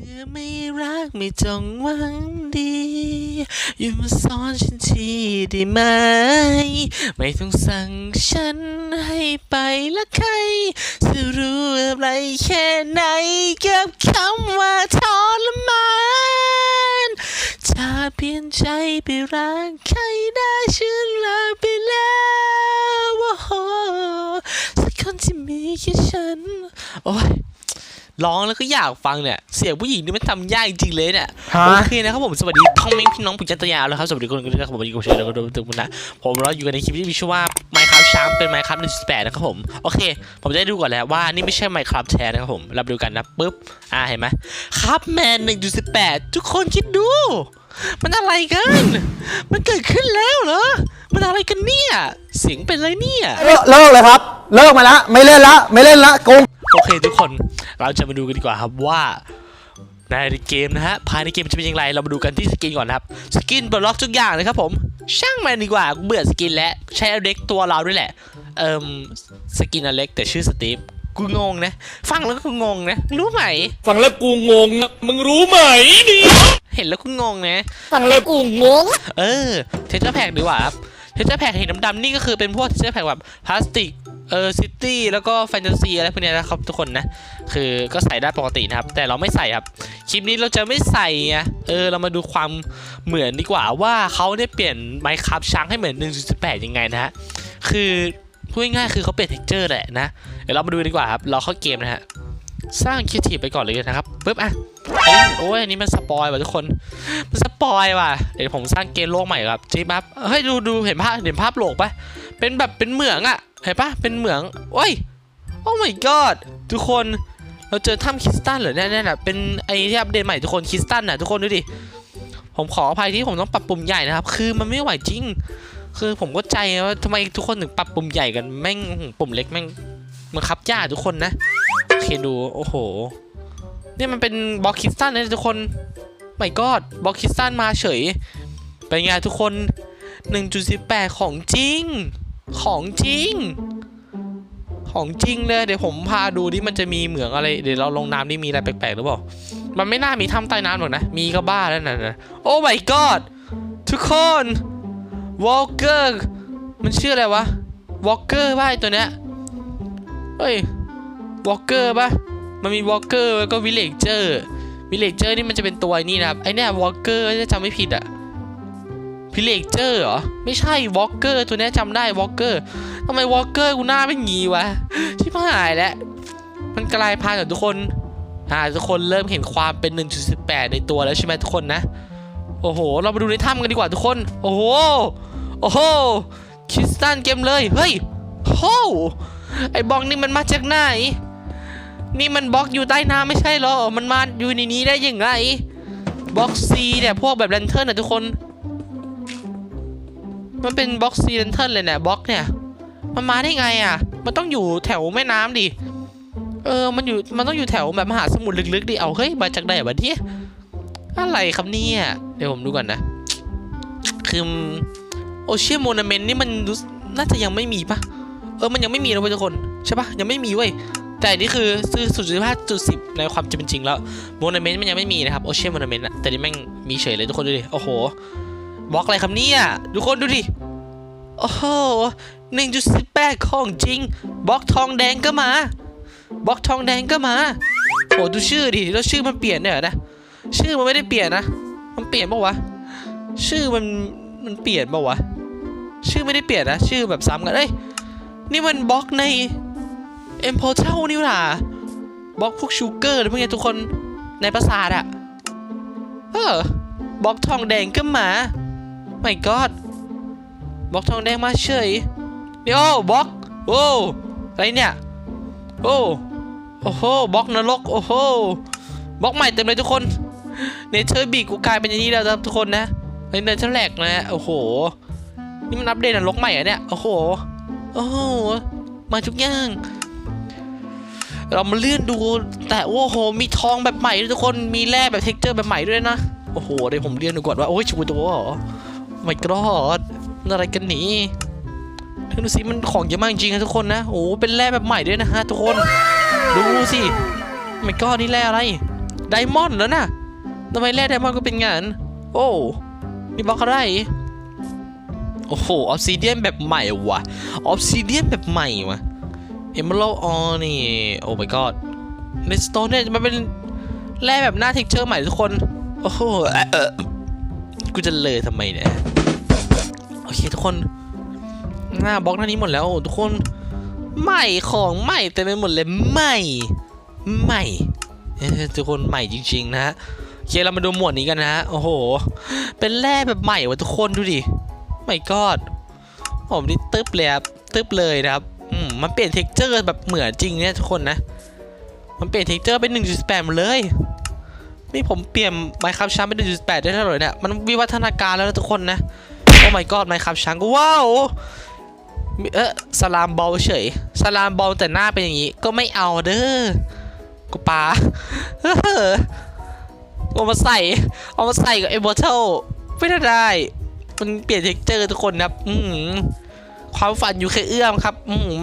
มื่อไม่รักไม่จงหวังดี อยู่มาสอนฉันทีได้ไหม ไม่ต้องสั่งฉันให้ไปละใคร จะรู้อะไรแค่ไหนกับคำว่าทรมานถ้าเปลี่ยนใจไปรักใครได้ฉันลาไปแล้วโอ้โหสักคนที่มีแค่ฉัน โอ้ยร้องแล้วก็อยากฟังเนี่ย เสียงผู้หญิงนี่มันทำยากจริงๆเลยเนี่ยฮะโอเคนะครับผมสวัสดีพ่อแม่พี่น้องผู้จัดตยาแล้วครับสวัสดีคนกันด้วยนะครับผมวันนี้ผมเชยร์แล้วก็ทุกคนนะผมเราอยู่กันในคลิปที่มีชื่อว่า Minecraft ช้างเป็น Minecraft 1.8นะครับผมโอเค ผมจะได้ดูก่อนแล้วว่านี่ไม่ใช่ Minecraft แท้นะครับผมรับดูกันนะปุ๊บอ่าเห็นไหมครับแมน1.18 ทุกคนคิดดู มันอะไรกัน มันเกิดขึ้นแล้วเหรอมันอะไรกันเนี่ยเสียงเป็นอะไรเนี่ยเลิกเลิกเลยครับเลิกมาละไม่เล่นละไม่เล่นละโกงโอเคทุกคนเราจะมาดูกันดีกว่าครับว่า ในเกมนะฮะภายในเกมจะเป็นอย่างไรเรามาดูกันที่สกินก่อนนะครับสกินบล็อกทุกอย่างเลยครับผมช่างมันดีกว่ากูเบื่อสกินแล้วใช้อเล็กตัวเราด้วยแหละเอิมสกินอเล็กแต่ชื่อสตีฟกูงงนะ ฟังแล้วก็งงนะ รู้ไหม ฟังแล้วกูงงนะมึงรู้ไหมนี่เห็นแล้วก็งงนะ ฟังแล้วกูงง เออเทเจอร์แพกดีกว่าครับเทเจอร์แพกเห็นดำๆนี่ก็คือเป็นพวกเทเจอร์แพกแบบพลาสติก เออซิตี้แล้วก็แฟนตาซีอะไรพวกนี้นะครับทุกคนนะ คือก็ใส่ได้ปกตินะครับ แต่เราไม่ใส่ครับ คลิปนี้เราจะไม่ใส่ไงเออเรามาดูความเหมือนดีกว่าว่าเขาได้เปลี่ยนไมค์ครับช้างให้เหมือน1.8 ยังไงนะฮะ คือพูดง่ายๆคือเขาเปลี่ยนเท็กเจอร์แหละนะ เดี๋ยวเรามาดูดีกว่าครับ เราเข้าเกมนะฮะ สร้างคิวทีไปก่อนเลยนะครับปึ๊บอะโอ้ยอันนี้มันสปอยว่ะทุกคน มันสปอยว่ะ เดี๋ยวผมสร้างเกมโลกใหม่ครับจิ๊บับเฮ้ยดูดูเห็นภาพเห็นภาพโลกปะเป็นแบบเป็นเหมืองอะเห็นปะเป็นเหมืองโอ้ยโอ้ my god ทุกคนเราเจอถ้ำคริสตัลเหรอเนี่ยเนี่ยน่ะเป็นไอที่อัปเดตใหม่ทุกคนคริสตัลน่ะทุกคนดูดิผมขออภัยที่ผมต้องปรับปุ่มใหญ่นะครับ คือมันไม่ไหวจริง คือผมก็ใจว่าทำไมทุกคนถึงปรับปุ่มใหญ่กันแม่งปุ่มเล็กแม่งมันคับยากทุกคนนะ เคดู โอ้โห เนี่ยมันเป็นบล็อกคิสตัลนะทุกคนไม่กอดบล็อกคิสตัลมาเฉย เป็นไงทุกคน 1.18 ของจริง ของจริง ของจริงเลย เดี๋ยวผมพาดูดิมันจะมีเหมืองอะไร เดี๋ยวเราลงน้ำนี่มีอะไรแปลกๆหรือเปล่า มันไม่น่ามีถ้ำใต้น้ำหรอกนะ มีก็บ้าแล้วนะนะโอ้ my god ทุกคนวอลเกอร์มันชื่ออะไรวะวอลเกอร์ป่ะไอตัวเนี้ยเฮ้ย วอลเกอร์ปะมันมีวอลเกอร์แล้วก็วิลเลจเจอร์วิลเลจเจอร์นี่มันจะเป็นตัวนี่นะครับไอเนี่ยวอลเกอร์ถ้าจำไม่ผิดอะวิลเลจเจอร์เหรอไม่ใช่วอลเกอร์ตัวนี้จำได้วอลเกอร์ทำไมวอลเกอร์กูหน้าไม่งี้วะชิบหายแล้วมันกลายพันธุ์กับทุกคนอ่าทุกคนเริ่มเห็นความเป็น 1.18 ในตัวแล้วใช่ไหมทุกคนนะ โอ้โห เรามาดูในถ้ำกันดีกว่าทุกคน โอ้โห โอ้โหคริสตันเกมเลย เฮ้ยโอ้ไอ้บอกนี่มันมาจากไหน นี่มันบล็อกอยู่ใต้น้ำไม่ใช่หรอ มันมาอยู่ในนี้ได้ยังไงบล็อกซีเนี่ยพวกแบบแลนเทิร์นนะทุกคน มันเป็นบล็อกซีแลนเทิร์นเลยเนี่ยบล็อกเนี่ย มันมาได้ไงอะ มันต้องอยู่แถวแม่น้ำดิ เออ มันอยู่ มันต้องอยู่แถวแบบมหาสมุทรลึกๆดิ เอาเฮ้ย มาจากไหนวะเนี่ยอะไรครับเนี่ย เดี๋ยวผมดูก่อนนะ คือโอเชียนโมนาเมนต์นี่มันน่าจะยังไม่มีปะเออ มันยังไม่มีนะเว้ยทุกคน ใช่ปะยังไม่มีเว้ย แต่นี่คือซื้อสุดสิบห้าจุดสิบในความจริงเป็นจริงแล้วโมนาเมนต์มันยังไม่มีนะครับโอเชียนโมนาเมนต์อะแต่นี่แม่งมีเฉยเลยทุกคนดูดิ โอ้โหบล็อกอะไรครับเนี่ยทุกคนดูดิ โอ้โห1.18ของจริงบล็อกทองแดงก็มาบล็อกทองแดงก็มาโอ้ดูชื่อดิแล้วชื่อมันเปลี่ยนเนี่ยนะชื่อมันไม่ได้เปลี่ยนนะ มันเปลี่ยนปะวะ ชื่อมันมันเปลี่ยนปะวะ ชื่อไม่ได้เปลี่ยนนะ ชื่อแบบซ้ำกันเอ้ย นี่มันบล็อกใน เอ็มโพเทลนี่หว่าบล็อกพวกชูเกอร์หรือพวกนี้ทุกคนในปราสาทอะเออบล็อกทองแดงก็มาไม่กอดบล็อกทองแดงมาเฉยเดี๋ยวบล็อกโอ้อะไรเนี่ยโอ้โอ้โหบล็อกนรกโอ้โหบล็อกใหม่เต็มเลยทุกคนเนเธอร์บีกูกลายเป็นอย่างนี้แล้วครับทุกคนนะไอเนเธอร์แลกนะโอ้โหนี่มันอัปเดตนรกใหม่เหรอะเนี่ยโอ้โหโอ้โหมาทุกอย่าง เรามาเลื่อนดูแต่โอ้โห มีทองแบบใหม่ด้วยทุกคนมีแร่แบบเท็กเจอร์แบบใหม่ด้วยนะ โอ้โหเดี๋ยวผมเลื่อนดูก่อนว่า โอ้ยชูตัวเหรอไม่กรอดอะไรกันหนีดูสิมันของเยอะมากจริงๆนะทุกคนนะโอ้เป็นแร่แบบใหม่ด้วยนะฮะทุกคน ดูสิไม่ก็นี่แร่อะไรไดมอนด์แล้วนะทำไมแร่ไดมอนด์ก็เป็นงาน โอ้มีบล็อกอะไรโอ้โหออฟซิเดียนแบบใหม่ว่ะออฟซิเดียนแบบใหม่ว่ะ เอมเบลออนี่ โอ้ my god ในสโตนเนี่ยมันเป็นแร่แบบหน้าเท็กเจอร์ใหม่ทุกคน โอ้โหเออกูจะเลยทำไมเนี่ย โอเคทุกคน หน้าบล็อกหน้านี้หมดแล้ว ทุกคนใหม่ของใหม่เต็มไปหมดเลยใหม่ใหม่ทุกคนใหม่จริงๆนะฮะโอเคเรามาดูหมวดนี้กันนะฮะโอ้โห เป็นแร่แบบใหม่วะทุกคนดูดิไม่กอดผมนี่ตึ๊บเลยครับตึ๊บเลยนะครับ มันเปลี่ยนเท็กเจอร์แบบเหมือนจริงเนี่ยทุกคนนะ มันเปลี่ยนเท็กเจอร์เป็น 1.8หมดเลยนี่ผมเปลี่ยนไมค์ครับช้างเป็น 1.8 ได้เท่าไหร่เนี่ย มันวิวัฒนาการแล้วนะทุกคนนะ โอ้ my god ไมค์ครับช้างก็ว้าวเออสลามบอลเฉย สลามบอลแต่หน้าเป็นอย่างนี้ ก็ไม่เอาเด้อกูปาเออเอามาใส่ เอามาใส่กับไอ้บอทเทลไม่ได้ มันเปลี่ยนเท็กเจอร์ทุกคนนะครับ อืม ความฝันอยู่แค่เอื้อมครับ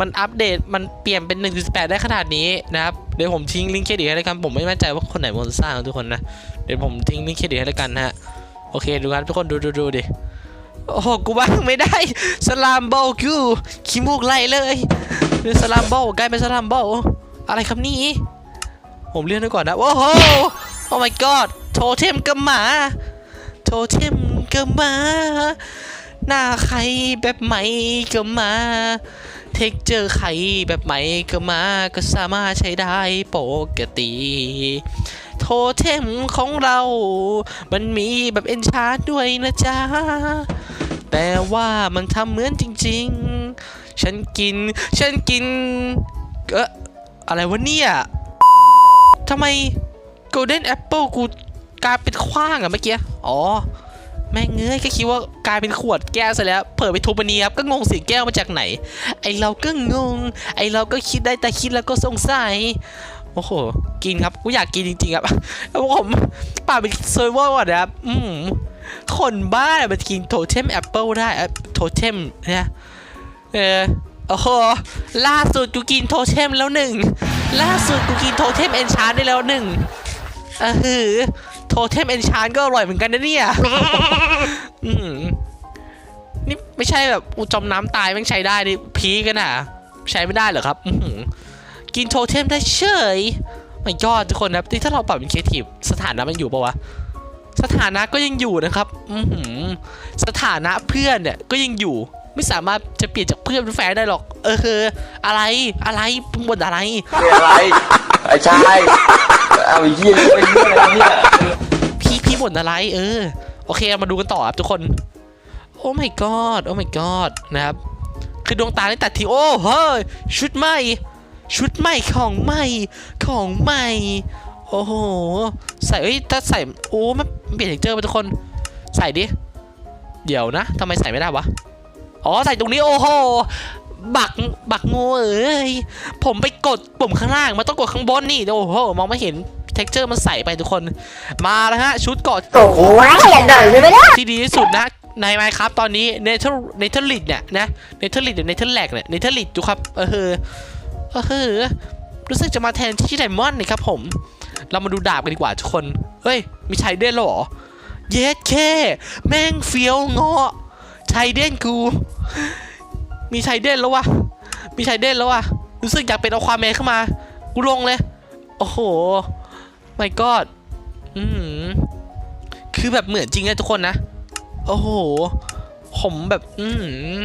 มันอัปเดตมันเปลี่ยนเป็น 1.8 ได้ขนาดนี้นะครับเดี๋ยวผมทิ้งลิงก์เครดิตให้แล้วกันผมไม่แน่ใจว่าคนไหนเป็นสร้างทุกคนนะเดี๋ยวผมทิ้งลิงก์เครดิตให้แล้วกันฮะโอเคดูกันทุกคนดูดูดูดิโอ้โหกูว่างไม่ได้สลามบอลกูขี้มูกไหลเลยเป็นสลามบอลกลายเป็นสลามบอลอะไรครับนี่ผมเลื่อนไว้ก่อนนะโอ้โหโอ้ my god โทเทมก็มาโทเทมก็มา หน้าใครแบบใหม่ก็มา เทคเจอใครแบบใหม่ก็มา ก็สามารถใช้ได้ปกติ โทเทมของเรา มันมีแบบเอนชาร์ดด้วยนะจ๊ะ แต่ว่ามันทำเหมือนจริง ๆ ฉันกิน ฉันกิน เอะอะไรวะเนี่ยทำไม Golden Apple กูกลายเป็นขว้างอะเมื่อกี้ อ๋อ แม่งเงยก็คิดว่ากลายเป็นขวดแก้วซะแล้ว เปิดไปทุบอันนี้ครับก็งงเสียงแก้วมาจากไหน ไอเราก็งง ไอเราก็คิดได้แต่คิดแล้วก็สงสัยโอ้โห กินครับ กูอยากกินจริงๆครับแล้วผมป่าเป็นเซอร์เวอร์ว่ะนะครับ อืมคนบ้ามันกินโทเทมแอปเปิลได้อะโทเทมเนี่ยเออโอ้โห ล่าสุดกูกินโทเทมแล้วหนึ่ง ล่าสุดกูกินโทเทมเอนชานได้แล้วหนึ่ง เออหือโทเทมเอนชานก็อร่อยเหมือนกันนะเนี่ยอืมนี่ไม่ใช่แบบอูจมน้ำตายแม่งใช้ได้นี่พีคกันอะ ใช้ไม่ได้เหรอครับ อื้อหือกินโทเทมได้เฉยไม่ยอดทุกคนนะครับที่ถ้าเราปรับเป็นครีเอทีฟสถานะมันอยู่ปะวะสถานะก็ยังอยู่นะครับ อือหือสถานะเพื่อนเนี่ยก็ยังอยู่ไม่สามารถจะเปลี่ยนจากเพื่อนเป็นแฟนได้หรอก เออคืออะไรอะไรมึงบ่นอะไรคืออะไรไอ้ชาย เอาไอ้เหี้ยนี่เป็นเรื่องอะไรเนี่ยพี่พี่บ่นอะไรเออ โอเคมาดูกันต่อครับทุกคน โอ้ my god โอ้ my god นะครับ คือดวงตาได้ตัดทีโอ้เฮ้ยชุดใหม่ ชุดใหม่ของใหม่ของใหม่ โอ้โห ใส่เอ้ยถ้าใส่โอ้มันเปลี่ยนเทคเจอไปทุกคน ใส่ดิ เดี๋ยวนะทำไมใส่ไม่ได้วะ อ๋อใส่ตรงนี้โอ้โหบักบักโง่เอ้ยผมไปกดปุ่มข้างล่างมันต้องกดข้างบนนี่โอ้โหมองไม่เห็น เท็กเจอร์มันใส่ไปทุกคน มาแล้วฮะ ชุดเกอดโอ้โหอยากได้ใช่ไหมล่ะที่ดีที่สุดนะในไมครับตอนนี้เนเธอร์เนเธอร์ลิดเนี่ยนะเนเธอร์ลิดหรือเนเธอร์แลกเนี่ยเนเธอร์ลิดดูครับเออเออเออเออรู้สึกจะมาแทนที่ไดมอนด์นี่ครับผม เรามาดูดาบกันดีกว่าทุกคน เฮ้ย มีชัยเด่นแล้วเหรอ เยสเค แม่งเฟี้ยวเงาะชัยเด่นกู มีชัยเด่นแล้ววะ มีชัยเด่นแล้ววะ รู้สึกอยากเป็นเอาความแมนเข้ามา กูลงเลย โอ้โห ไม่กอดอืมคือแบบเหมือนจริงนะทุกคนนะ โอ้โห ผมแบบ อืม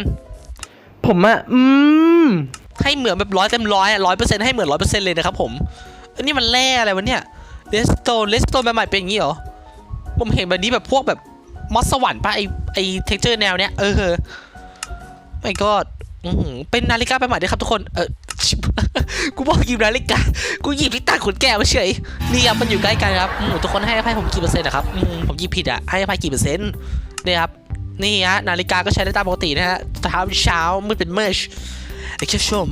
ผมอะอืมให้เหมือนแบบร้อยเต็มร้อยอะร้อยเปอร์เซ็นต์ให้เหมือนร้อยเปอร์เซ็นต์เลยนะครับผม อันนี้มันแร่อะไรวะเนี่ยเลสโตนเลสโตนใหม่ๆเป็นอย่างนี้เหรอ ผมเห็นแบบนี้แบบพวกแบบมอสสวรรค์ปะไอไอเท็กเจอร์แนวเนี้ย เออไม่ก็อือหือเป็นนาฬิกาใหม่ๆด้วยครับทุกคน เออชิบ กูบอกหยิบนาฬิกา กูหยิบที่ตาขนแก้วมาเฉย นี่ครับมันอยู่ใกล้กันครับอืมทุกคนให้อภัยผมกี่เปอร์เซ็นต์นะครับอืมผมหยิบผิดอะให้อภัยกี่เปอร์เซ็นต์เนี่ยครับ นี่ฮะนาฬิกาก็ใช้ได้ตามปกตินะฮะเช้าเช้ามืดเป็นเมชไอ้เจ้าชม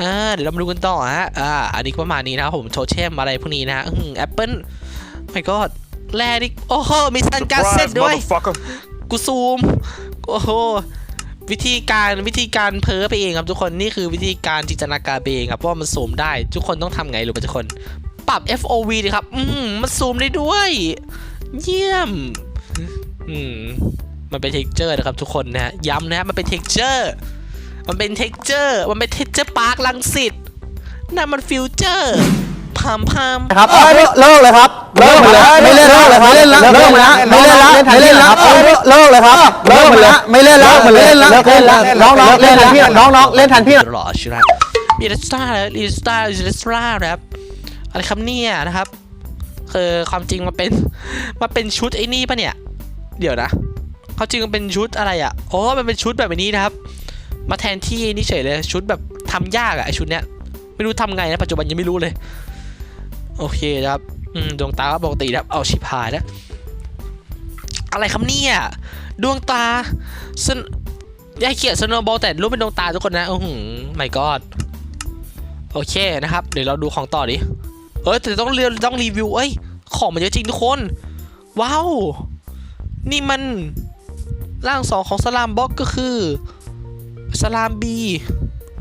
อ่าเดี๋ยวเรามาดูกันต่อฮะ อ่า อันนี้ก็ประมาณนี้นะครับผมโทเทมอะไรพวกนี้นะฮะแอปเปิลไม่ก็แรนี่โอ้โหมีซันการ์เซ็ตด้วย กูซูม โอ้โห วิธีการวิธีการเพ้อไปเองครับทุกคนนี่คือวิธีการจินตนาการเองครับว่ามันซูมได้ ทุกคนต้องทำไงรู้ป่ะทุกคน ปรับ FOV ดิครับ อืมมันซูมได้ด้วย เยี่ยม อืมมันเป็น texture นะครับทุกคนนะฮะย้ำนะฮะมันเป็น texture มันเป็น texture มันเป็น texture park ลังสิตนั่นมันฟิวเจอร์ามพามครับเลิกเลิกเลยครับเลิกเลยไม่เล่นแล้วไม่เล่นแล้วเลิกแล้วไม่เล่นแล้วไม่เล่นแล้วเลิกเลยครับเลิกเลยไม่เล่นแล้วไม่เล่นแล้วเลิกเล่นแล้วน้องน้องเล่นแทนพี่น้องน้องเล่นแทนพี่หล่อชิระมีเลสตาร์ลีสตาร์ลีสตาร์นะครับอะไรครับเนี่ยนะครับคือความจริงมันเป็นมันเป็นชุดไอ้นี่ปะเนี่ย เดี๋ยวนะเขามจริงมันเป็นชุดอะไรอะอ๋อมันเป็นชุดแบบนี้นะครับ มาแทนที่นี่เฉยเลยชุดแบบทำยากอะไอชุดเนี้ยไม่รู้ทำไงนะปัจจุบันยังไม่รู้เลย โอเคครับดวงตาปกติครับเอาชิบหายแล้วอะไรครับเนี่ยดวงตาสนยายเขียนสโนบอลแต่รูปเป็นดวงตาทุกคนนะโอ้โหไม่กอดโอเคนะครับ เดี๋ยวเราดูของต่อดิเอ้ยแต่ต้องเรียนต้องรีวิวเอ้ยของมันเยอะจริงทุกคน ว้าว นี่มันร่างสองของสลามบล็อกก็คือสลามบี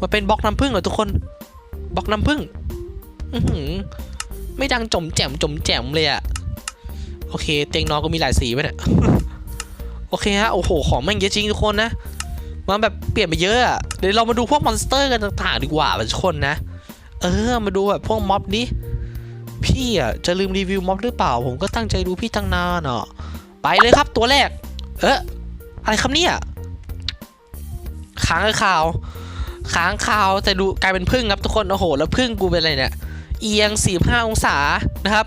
มาเป็นบล็อกน้ำผึ้งเหรอทุกคนบล็อกน้ำผึ้งอือหือ ไม่ดังจมแจมจมแจมเลยอะโอเค เตียงนอนก็มีหลายสีไปเนี่ยโอเคฮะ โอ้โห ของแม่งเยอะจริงทุกคนนะ มันแบบเปลี่ยนไปเยอะอะเดี๋ยวเรามาดูพวกมอนสเตอร์กันต่างๆดีกว่าทุกคนนะ เออ มาดูแบบพวกม็อบดิ พี่อะจะลืมรีวิวม็อบหรือเปล่า ผมก็ตั้งใจดูพี่ตั้งนานอะไปเลยครับตัวแรก เอ๊ะอะไรครับเนี่ยค้างข่าวค้างข่าวแต่ดูกลายเป็นพึ่งครับทุกคน โอ้โห แล้วพึ่งกูเป็นอะไรเนี่ย เอียง 45 องศานะครับ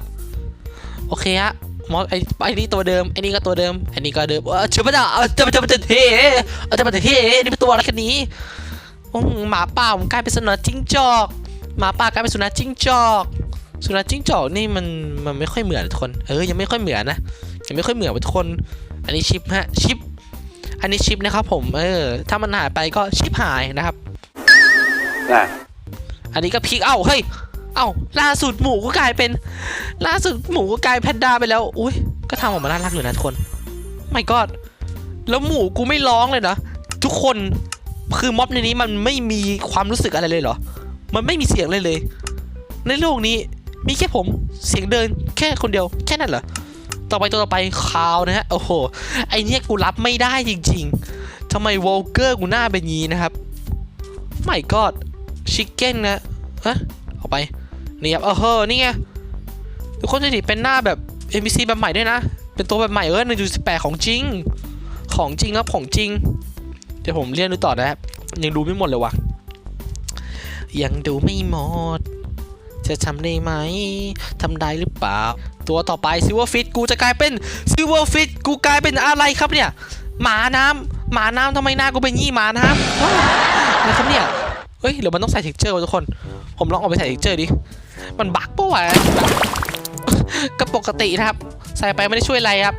โอเคฮะมอสไอ้ไอ้นี่ตัวเดิมไอ้นี่ก็ตัวเดิมไอ้นี่ก็เดิมเออเชื่อปะเนี่ยเออจะจะจะเท่เออจะจะเทนี่เป็นตัวอะไรกันนี้โอ้โหมาป่าผมกลายเป็นสุนัขจิ้งจอก หมาป่ากลายเป็นสุนัขจิ้งจอก สุนัขจิ้งจอกนี่มันมันไม่ค่อยเหมือนทุกคนเออยังไม่ค่อยเหมือนนะยังไม่ค่อยเหมือนทุกคน อันนี้ชิปฮะชิป อันนี้ชิปนะครับผมเออถ้ามันหายไปก็ชิปหายนะครับอันนี้ก็พลิกเอ้าเฮ้ย เอ้าล่าสุดหมูก็กลายเป็น ล่าสุดหมูก็กลายแพนด้าไปแล้ว อุ้ยก็ทำออกมาน่ารักอยู่นะทุกคนไม่กอดแล้วหมูกูไม่ร้องเลยนะทุกคนคือม็อบในนี้มันไม่มีความรู้สึกอะไรเลยเหรอ มันไม่มีเสียงเลยเลย ในโลกนี้มีแค่ผมเสียงเดินแค่คนเดียวแค่นั้นเหรอต่อไปตัวต่อไปคาวนะฮะโอ้โหไอเนี้ยกูรับไม่ได้จริง ๆทำไมวอลเกอร์กูหน้าเป็นงี้นะครับไม่กอดชิคเก้นนะฮะเอาไป นี่ครับเออเฮ้นี่ไงทุกคนจะดิเป็นหน้าแบบ NPC แบบใหม่ด้วยนะ เป็นตัวแบบใหม่เออ1.18ของจริง ของจริงครับของจริง เดี๋ยวผมเรียนดูต่อนะครับ ยังดูไม่หมดเลยวะยังดูไม่หมด จะทำได้ไหมทำได้หรือเปล่า ตัวต่อไปซิ l เวอร์ฟิตกูจะกลายเป็นซิ l เวอร์ฟิตกูกลายเป็นอะไรครับเนี่ย หมาน้ำหมาน้ำทำไมหน้ากูเป็นยี่หมาน้ำว้าวอะไรครับเนี่ย เฮ้ยหรือมันต้องใส่ texture วะทุกคน ผมลองออกไปใส่ texture ดิ มันบั๊กปะวะก็ปกตินะครับ ใส่ไปไม่ได้ช่วยอะไรครับ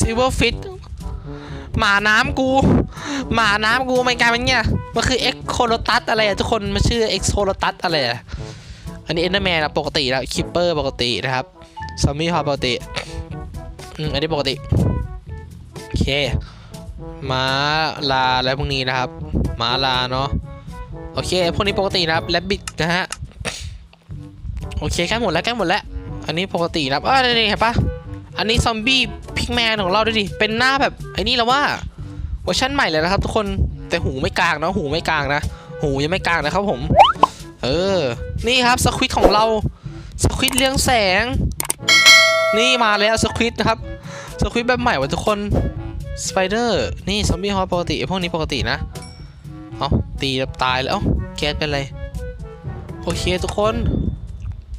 Silver Fit หมาน้ำกู หมาน้ำกูมันกลายเป็นเนี่ยมันคือ X c o l o t u s อะไรอะทุกคนมันชื่อ X c o l o t u s อะไรอะอันนี้ Enderman อะปกติแล้ว Keeper ปกตินะครับซอมบี้ฮอปกติอืมอันนี้ปกติ โอเคม้าลาอะไรพวกนี้นะครับม้าลาเนาะ โอเค พวกนี้ปกตินะครับแลบบิดนะฮะ โอเคใกล้หมดแล้วใกล้หมดแล้ว อันนี้ปกตินะครับอ่านี่เห็นปะอันนี้ซอมบี้พิกแมนของเราดูดิ เป็นหน้าแบบไอ้นี่แล้วว่าเวอร์ชันใหม่เลยนะครับ ทุกคน แต่หูไม่กลางนะหูไม่กลางนะ หูยังไม่กลางนะครับผม เออ นี่ครับสควิตของเรา สควิตเรื่องแสง นี่มาแล้วสควิตนะครับ สควิตแบบใหม่ว่ะทุกคน สไปเดอร์ นี่ซอมบี้ฮอปปกติ พวกนี้ปกตินะ เอาตีแบบตายแล้วแก๊สเป็นไร โอเคทุกคน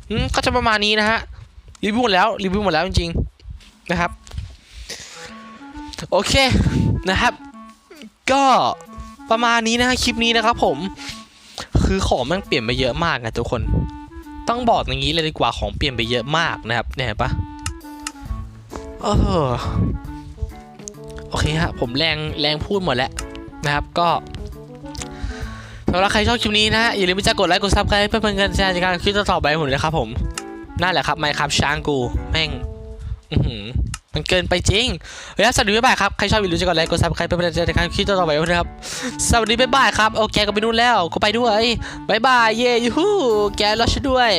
อืมก็จะประมาณนี้นะฮะ รีวิวหมดแล้ว รีวิวหมดแล้วจริงๆ นะครับ โอเคนะครับ ก็ประมาณนี้นะฮะคลิปนี้นะครับผม คือของมันเปลี่ยนไปเยอะมากนะทุกคน ต้องบอกอย่างนี้เลยดีกว่าของเปลี่ยนไปเยอะมากนะครับเนี่ยเห็นปะเออโอเคฮะผมแรงแรงพูดหมดแล้วนะครับก็ สำหรับใครชอบคลิปนี้นะอย่าลืมไปจะกดไลค์กดซับสไครต์เพื่อนป็นกำลังใจในการคลิปต่อไปผมเลยครับผมนั่นแหละครับไม่ครับช้างกูแม่งมันเกินไปจริงเฮ้ยสวัสดีบ๊ายบายครับ ใครชอบอย่าลืมไปกดไลค์กดซับสไครต์เป็นประกันในการคลิปต่อไปนะครับ สวัสดีบ๊ายบายครับ โอเคก็ไปนู่นแล้วก็ไปด้วยบ๊ายบาย เย้ยูฮูแกรอชด้วย